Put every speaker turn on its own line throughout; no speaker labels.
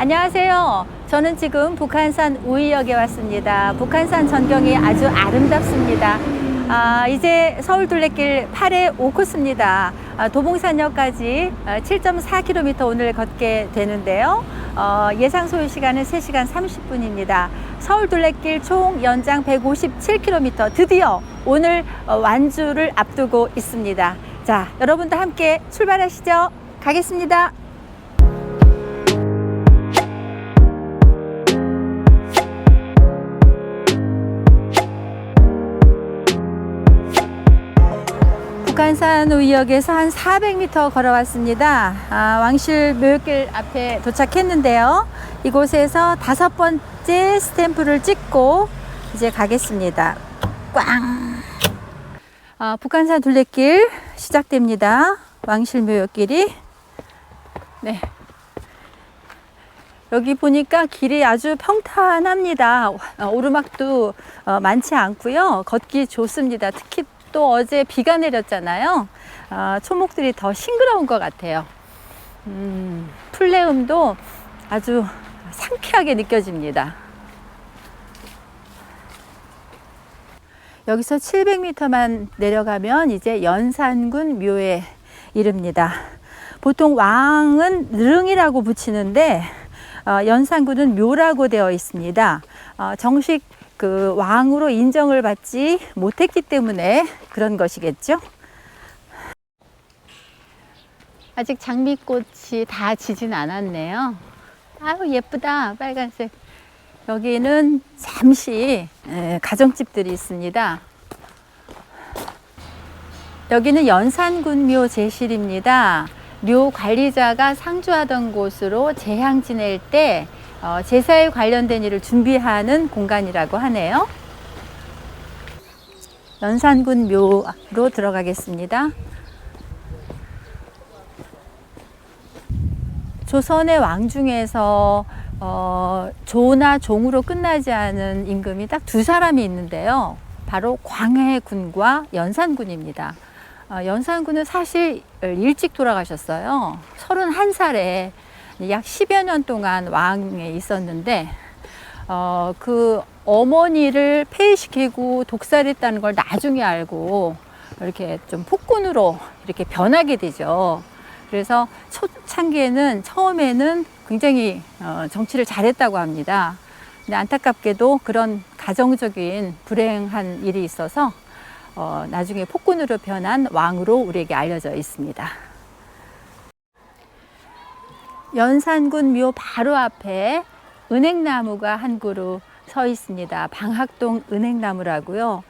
안녕하세요. 저는 지금 북한산 우이역에 왔습니다. 북한산 전경이 아주 아름답습니다. 아, 이제 서울 둘레길 8회 5코스입니다. 아, 도봉산역까지 7.4km 오늘 걷게 되는데요. 어, 예상 소요 시간은 3시간 30분입니다. 서울 둘레길 총 연장 157km 드디어 오늘 어, 완주를 앞두고 있습니다. 자, 여러분도 함께 출발하시죠. 가겠습니다. 북한산 우이역에서 한 400m 걸어왔습니다. 아, 왕실 묘역길 앞에 도착했는데요. 이곳에서 다섯 번째 스탬프를 찍고 이제 가겠습니다. 꽝! 아, 북한산 둘레길 시작됩니다. 왕실 묘역길이. 네. 여기 보니까 길이 아주 평탄합니다. 어, 오르막도 어, 많지 않고요. 걷기 좋습니다. 특히 또 어제 비가 내렸잖아요. 아, 초목들이 더 싱그러운 것 같아요. 음, 풀내음도 아주 상쾌하게 느껴집니다. 여기서 700m만 내려가면 이제 연산군 묘에 이릅니다. 보통 왕은 능이라고 붙이는데 어, 연산군은 묘라고 되어 있습니다. 어, 정식 그 왕으로 인정을 받지 못했기 때문에 그런 것이겠죠. 아직 장미꽃이 다 지진 않았네요. 아유 예쁘다 빨간색. 여기는 잠시 에, 가정집들이 있습니다. 여기는 연산군묘 제실입니다. 묘 관리자가 상주하던 곳으로 재향 지낼 때 어, 제사에 관련된 일을 준비하는 공간이라고 하네요. 연산군 묘로 들어가겠습니다. 조선의 왕 중에서 어, 조나 종으로 끝나지 않은 임금이 딱 두 사람이 있는데요. 바로 광해군과 연산군입니다. 어, 연산군은 사실 일찍 돌아가셨어요. 31살에 약 10여 년 동안 왕에 있었는데, 어, 그 어머니를 폐위시키고 독살했다는 걸 나중에 알고 이렇게 좀 폭군으로 이렇게 변하게 되죠. 그래서 초창기에는 처음에는 굉장히 어, 정치를 잘했다고 합니다. 근데 안타깝게도 그런 가정적인 불행한 일이 있어서 어, 나중에 폭군으로 변한 왕으로 우리에게 알려져 있습니다. 연산군 묘 바로 앞에 은행나무가 한 그루 서 있습니다. 방학동 은행나무라고요.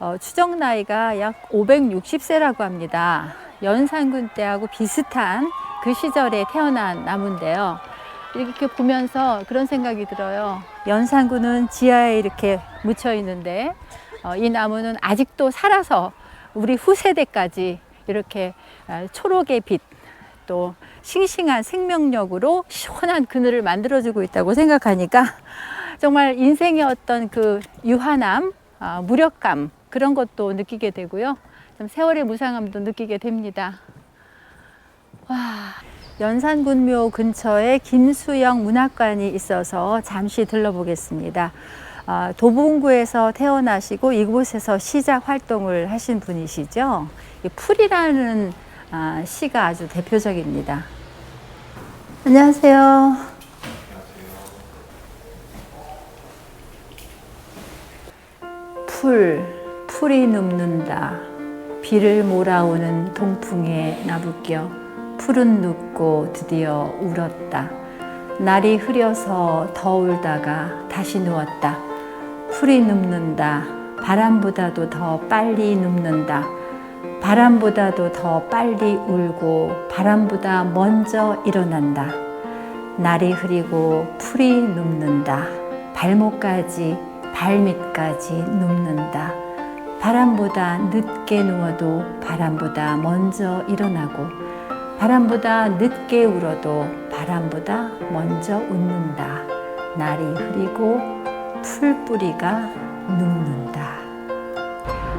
어, 추정 나이가 약 560세라고 합니다. 연산군 때하고 비슷한 그 시절에 태어난 나무인데요. 이렇게 보면서 그런 생각이 들어요. 연산군은 지하에 이렇게 묻혀 있는데 어, 이 나무는 아직도 살아서 우리 후세대까지 이렇게 아, 초록의 빛, 또 싱싱한 생명력으로 시원한 그늘을 만들어주고 있다고 생각하니까 정말 인생의 어떤 그 유한함, 아, 무력감 그런 것도 느끼게 되고요. 좀 세월의 무상함도 느끼게 됩니다. 와, 연산군묘 근처에 김수영 문학관이 있어서 잠시 들러보겠습니다. 아, 도봉구에서 태어나시고 이곳에서 시작 활동을 하신 분이시죠. 이 풀이라는 아, 시가 아주 대표적입니다. 안녕하세요. 풀, 풀이 눕는다. 비를 몰아오는 동풍에 나부껴 풀은 눕고 드디어 울었다. 날이 흐려서 더 울다가 다시 누웠다. 풀이 눕는다. 바람보다도 더 빨리 눕는다. 바람보다도 더 빨리 울고 바람보다 먼저 일어난다. 날이 흐리고 풀이 눕는다. 발목까지 발밑까지 눕는다. 바람보다 늦게 누워도 바람보다 먼저 일어나고 바람보다 늦게 울어도 바람보다 먼저 웃는다. 날이 흐리고 풀뿌리가 눕는다.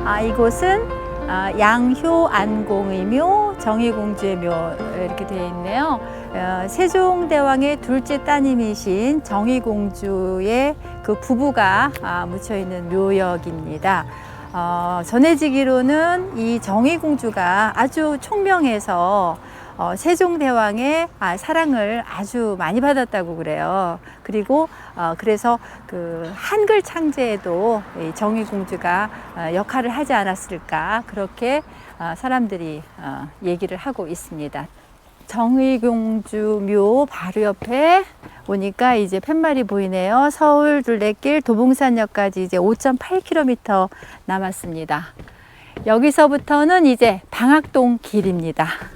아, 이곳은 아, 양효 안공의 묘, 정의공주의 묘 이렇게 되어 있네요. 어, 세종대왕의 둘째 따님이신 정의공주의 그 부부가 아, 묻혀 있는 묘역입니다. 어, 전해지기로는 이 정의공주가 아주 총명해서 어, 세종대왕의 아, 사랑을 아주 많이 받았다고 그래요. 그리고 어, 그래서 그 한글 창제에도 이 정의공주가 어, 역할을 하지 않았을까 그렇게 어, 사람들이 어, 얘기를 하고 있습니다. 정의공주 묘 바로 옆에 오니까 이제 팻말이 보이네요. 서울 둘레길 도봉산역까지 이제 5.8km 남았습니다. 여기서부터는 이제 방학동 길입니다.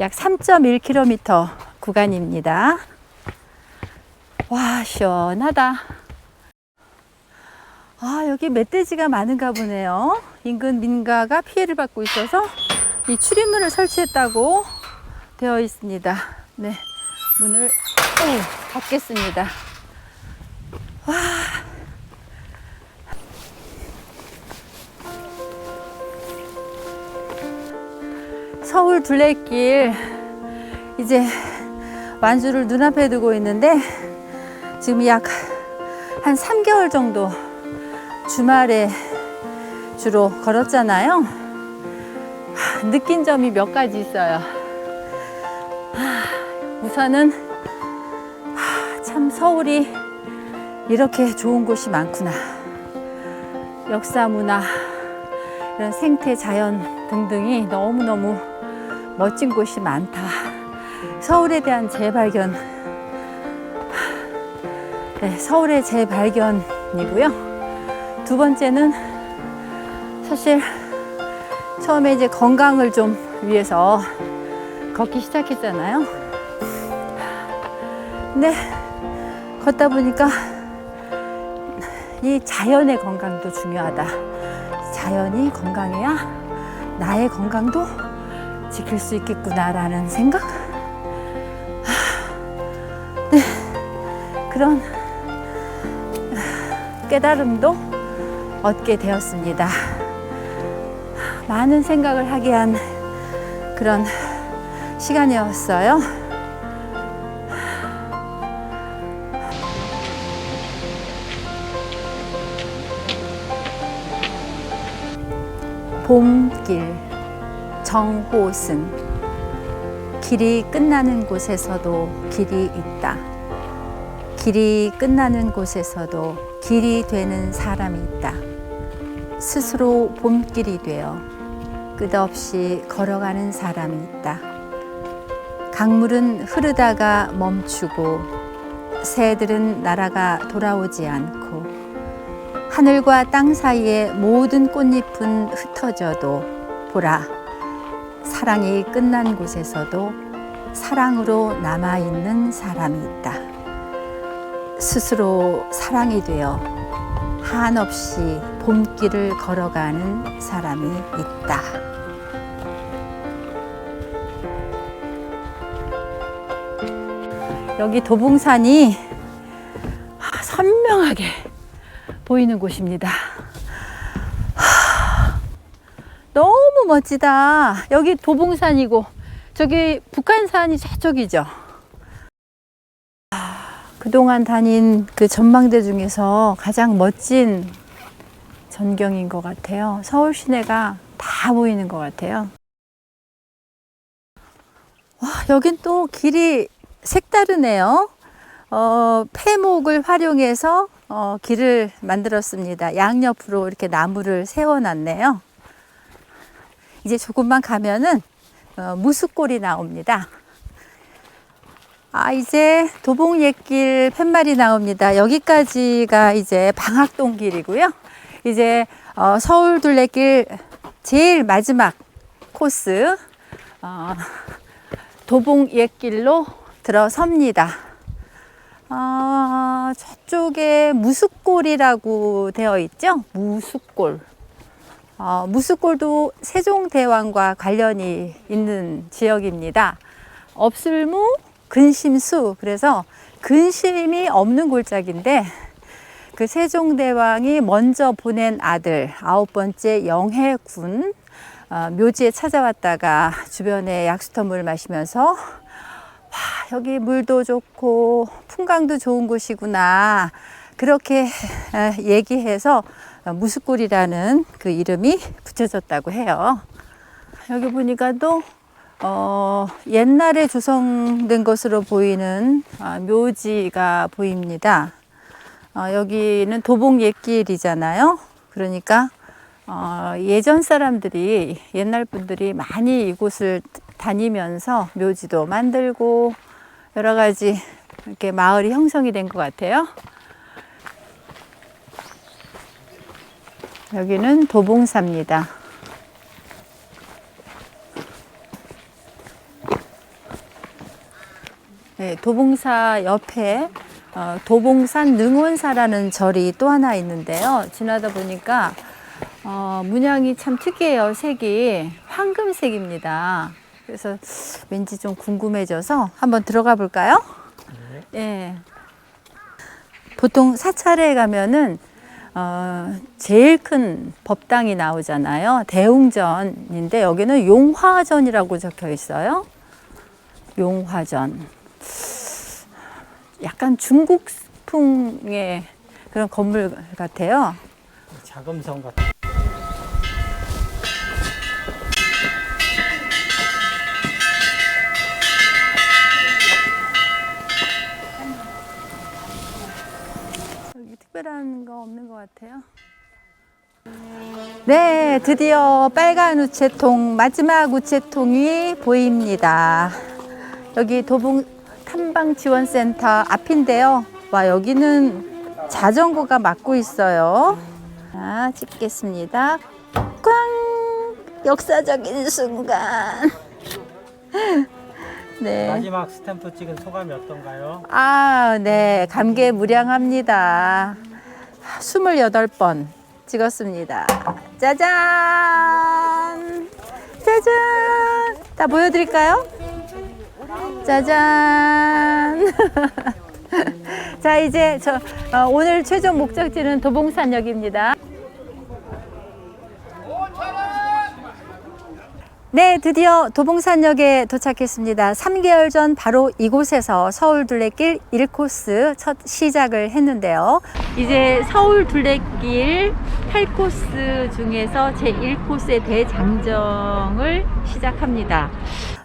약 3.1km 구간입니다. 와, 시원하다. 아, 여기 멧돼지가 많은가 보네요. 인근 민가가 피해를 받고 있어서 이 출입문을 설치했다고 되어 있습니다. 네, 문을 오, 닫겠습니다. 와. 서울 둘레길 이제 완주를 눈앞에 두고 있는데 지금 약 한 3개월 정도 주말에 주로 걸었잖아요. 하, 느낀 점이 몇 가지 있어요. 하, 우선은 하, 참 서울이 이렇게 좋은 곳이 많구나. 역사 문화 이런 생태 자연 등등이 너무너무 멋진 곳이 많다. 서울에 대한 재발견. 네, 서울의 재발견이고요. 두 번째는 사실 처음에 이제 건강을 좀 위해서 걷기 시작했잖아요. 근데 걷다 보니까 이 자연의 건강도 중요하다. 자연이 건강해야 나의 건강도 지킬 수 있겠구나라는 생각? 네. 그런 깨달음도 얻게 되었습니다. 많은 생각을 하게 한 그런 시간이었어요. 봄길 정호승 길이 끝나는 곳에서도 길이 있다. 길이 끝나는 곳에서도 길이 되는 사람이 있다. 스스로 봄길이 되어 끝없이 걸어가는 사람이 있다. 강물은 흐르다가 멈추고 새들은 날아가 돌아오지 않고 하늘과 땅 사이에 모든 꽃잎은 흩어져도 보라 사랑이 끝난 곳에서도 사랑으로 남아있는 사람이 있다. 스스로 사랑이 되어 한없이 봄길을 걸어가는 사람이 있다. 여기 도봉산이 선명하게 보이는 곳입니다. 너무 멋지다. 여기 도봉산이고 저기 북한산이 저쪽이죠. 그동안 다닌 그 전망대 중에서 가장 멋진 전경인 것 같아요. 서울 시내가 다 보이는 것 같아요. 와, 여긴 또 길이 색다르네요. 어, 폐목을 활용해서 어, 길을 만들었습니다. 양옆으로 이렇게 나무를 세워놨네요. 이제 조금만 가면은 어, 무수골이 나옵니다. 아, 이제 도봉예길 팻말이 나옵니다. 여기까지가 이제 방학동 길이고요. 이제 어, 서울 둘레길 제일 마지막 코스 어, 도봉예길로 들어섭니다. 아, 저쪽에 무숫골이라고 되어 있죠? 무숫골. 어, 무숫골도 세종대왕과 관련이 있는 지역입니다. 업술무, 근심수. 그래서 근심이 없는 골짜기인데 그 세종대왕이 먼저 보낸 아들 아홉 번째 영해군 어, 묘지에 찾아왔다가 주변에 약수터 물을 마시면서 와, 여기 물도 좋고 풍광도 좋은 곳이구나. 그렇게 에, 얘기해서 어, 무스골이라는 그 이름이 붙여졌다고 해요. 여기 보니까 또 어, 옛날에 조성된 것으로 보이는 아, 묘지가 보입니다. 어, 여기는 도봉 옛길이잖아요. 그러니까 어, 예전 사람들이 옛날 분들이 많이 이곳을 다니면서 묘지도 만들고 여러 가지 이렇게 마을이 형성이 된 것 같아요. 여기는 도봉사입니다. 네, 도봉사 옆에 어, 도봉산 능원사라는 절이 또 하나 있는데요. 지나다 보니까 어, 문양이 참 특이해요. 색이 황금색입니다. 그래서 왠지 좀 궁금해져서 한번 들어가 볼까요? 예. 보통 사찰에 가면은 어, 제일 큰 법당이 나오잖아요. 대웅전인데 여기는 용화전이라고 적혀 있어요. 용화전. 약간 중국풍의 그런 건물 같아요.
자금성 같은
여기 특별한 거 없는 것 같아요. 네, 드디어 빨간 우체통, 마지막 우체통이 보입니다. 여기 도봉 탐방 지원센터 앞인데요. 와, 여기는 자전거가 막고 있어요. 자, 찍겠습니다. 꽝! 역사적인 순간. 네.
마지막 스탬프 찍은 소감이 어떤가요?
아, 네. 감개무량합니다. 28번 찍었습니다. 짜잔! 짜잔! 다 보여드릴까요? 짜잔! 자, 이제 저, 어, 오늘 최종 목적지는 도봉산역입니다. 네, 드디어 도봉산역에 도착했습니다. 3개월 전 바로 이곳에서 서울 둘레길 1코스 첫 시작을 했는데요. 이제 서울 둘레길 8코스 중에서 제 1코스의 대장정을 시작합니다.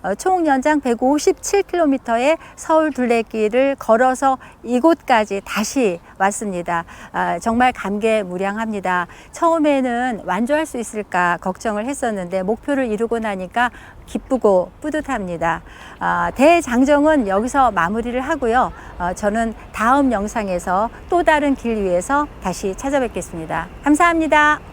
어, 총 연장 157km의 서울 둘레길을 걸어서 이곳까지 다시 왔습니다. 아, 정말 감개무량합니다. 처음에는 완주할 수 있을까 걱정을 했었는데 목표를 이루고 나니까 기쁘고 뿌듯합니다. 아, 대장정은 여기서 마무리를 하고요. 어, 저는 다음 영상에서 또 다른 길 위에서 다시 찾아뵙겠습니다. 감사합니다.